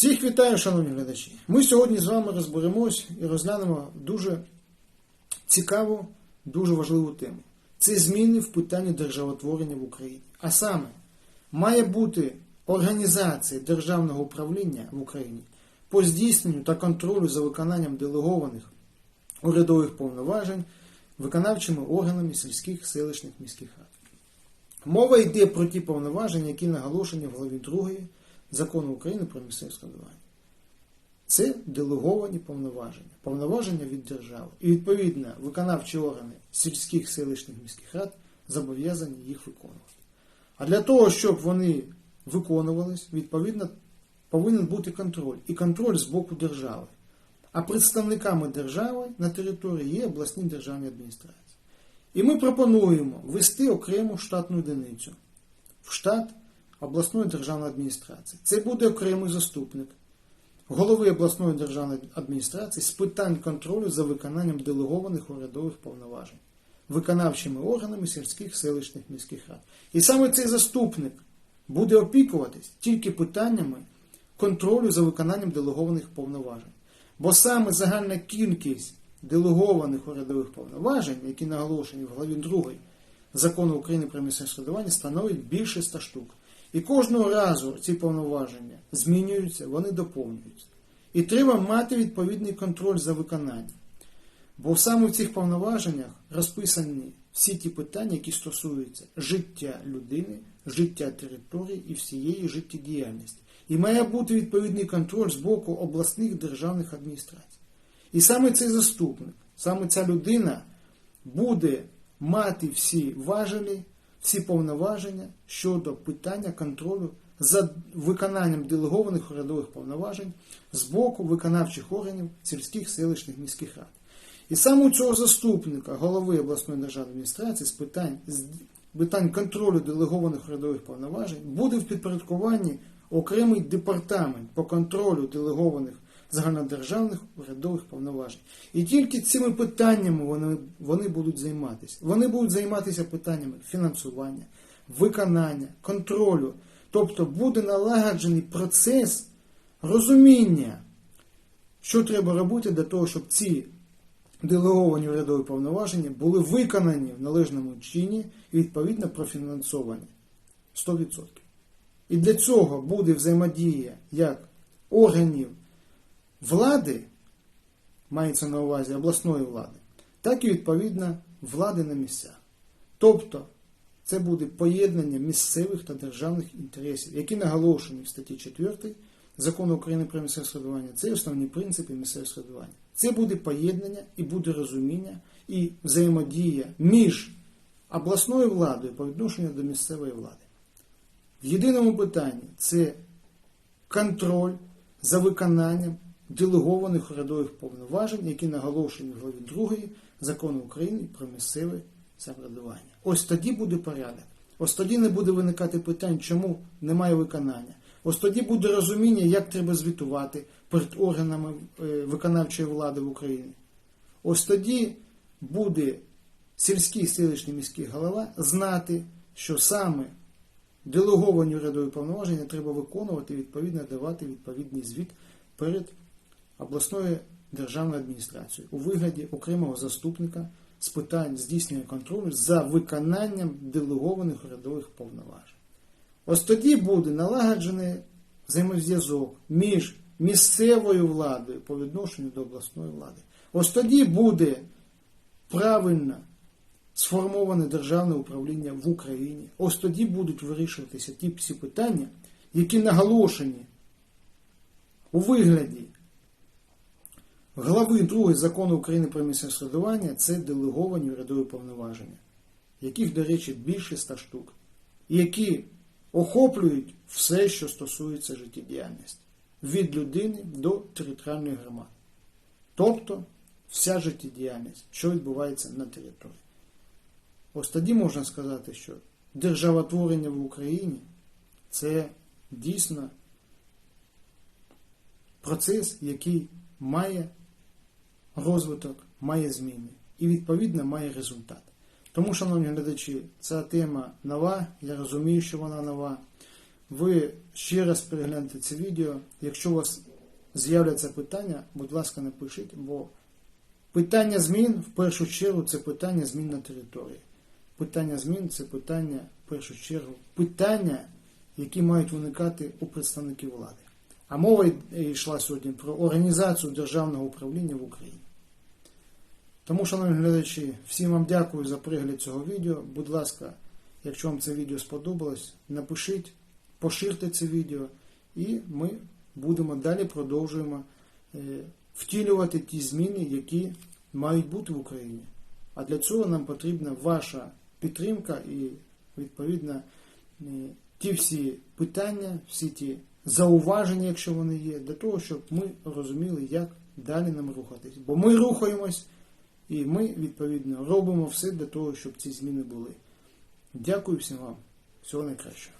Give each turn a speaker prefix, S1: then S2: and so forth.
S1: Всіх вітаю, шановні глядачі. Ми сьогодні з вами розберемось і розглянемо дуже цікаву, дуже важливу тему. Це зміни в питанні державотворення в Україні. А саме, має бути організація державного управління в Україні по здійсненню та контролю за виконанням делегованих урядових повноважень виконавчими органами сільських селищних міських рад. Мова йде про ті повноваження, які наголошені в главі 2 закону України про місцеве складування. Це делеговані повноваження, повноваження від держави. І відповідно виконавчі органи сільських селищних міських рад зобов'язані їх виконувати. А для того, щоб вони виконувались, відповідно повинен бути контроль. І контроль з боку держави. А представниками держави на території є обласні державні адміністрації. І ми пропонуємо ввести окрему штатну одиницю в штат обласної державної адміністрації. Це буде окремий заступник голови обласної державної адміністрації з питань контролю за виконанням делегованих урядових повноважень виконавчими органами сільських селищних міських рад. І саме цей заступник буде опікуватись тільки питаннями контролю за виконанням делегованих повноважень. Бо саме загальна кількість делегованих урядових повноважень, які наголошені в главі 2 закону України про місцеве становить більше 100 штук. І кожного разу ці повноваження змінюються, вони доповнюються. І треба мати відповідний контроль за виконанням. Бо саме в цих повноваженнях розписані всі ті питання, які стосуються життя людини, життя території і всієї життєдіяльності. І має бути відповідний контроль з боку обласних державних адміністрацій. І саме цей заступник, саме ця людина буде мати всі важелі, всі повноваження щодо питання контролю за виконанням делегованих урядових повноважень з боку виконавчих органів сільських селищних міських рад. І саме у цього заступника голови обласної державної адміністрації з питань, з питань контролю делегованих урядових повноважень буде в підпорядкуванні окремий департамент по контролю делегованих загальнодержавних урядових повноважень. І тільки цими питаннями вони, вони будуть займатися. Вони будуть займатися питаннями фінансування, виконання, контролю. Тобто буде налагоджений процес розуміння, що треба робити для того, щоб ці делеговані урядові повноваження були виконані в належному чині і відповідно профінансовані 100%. І для цього буде взаємодія як органів влади, мається на увазі обласної влади, так і відповідно влади на місцях. Тобто це буде поєднання місцевих та державних інтересів, які наголошені в статті 4 закону України про місцеве самоврядування. Це основні принципи місцевого самоврядування. Це буде поєднання і буде розуміння і взаємодія між обласною владою по відношенню до місцевої влади. В єдиному питанні це контроль за виконанням делегованих урядових повноважень, які наголошені в главі 2 закону України про місцеве самоврядування. Ось тоді буде порядок. Ось тоді не буде виникати питань, чому немає виконання. Ось тоді буде розуміння, як треба звітувати перед органами е, виконавчої влади в Україні. Ось тоді буде сільський селищний міський голова знати, що саме делеговані урядові повноваження треба виконувати відповідно давати відповідний звіт перед обласною державною адміністрацією у вигляді окремого заступника з питань здійснення контролю за виконанням делегованих урядових повноважень. Ось тоді буде налагоджений взаємозв'язок між місцевою владою по відношенню до обласної влади. Ось тоді буде правильно сформоване державне управління в Україні. Ось тоді будуть вирішуватися ті всі питання, які наголошені у вигляді глави 2 закону України про місцеве самоврядування це делеговані урядові повноваження, яких, до речі, більше 100 штук, які охоплюють все, що стосується життєдіяльності від людини до територіальної громади. Тобто вся життєдіяльність, що відбувається на території. Ось тоді можна сказати, що державотворення в Україні це дійсно процес, який має розвиток, має зміни і, відповідно, має результат. Тому, шановні глядачі, ця тема нова, я розумію, що вона нова. ви ще раз переглянете це відео. Якщо у вас з'являться питання, будь ласка, напишіть, бо питання змін в першу чергу це питання змін на території. Питання змін це питання в першу чергу питання, які мають виникати у представників влади. А мова йшла сьогодні про організацію державного управління в Україні. Тому, шановні глядачі, всім вам дякую за перегляд цього відео. Будь ласка, якщо вам це відео сподобалось, напишіть, поширте це відео, і ми будемо далі продовжуємо е, втілювати ті зміни, які мають бути в Україні. А для цього нам потрібна ваша підтримка і, відповідно, е, ті всі питання, всі ті зауваження, якщо вони є, для того, щоб ми розуміли, як далі нам рухатись. Бо ми рухаємось. І ми, відповідно, робимо все для того, щоб ці зміни були. Дякую всім вам. Всього найкращого.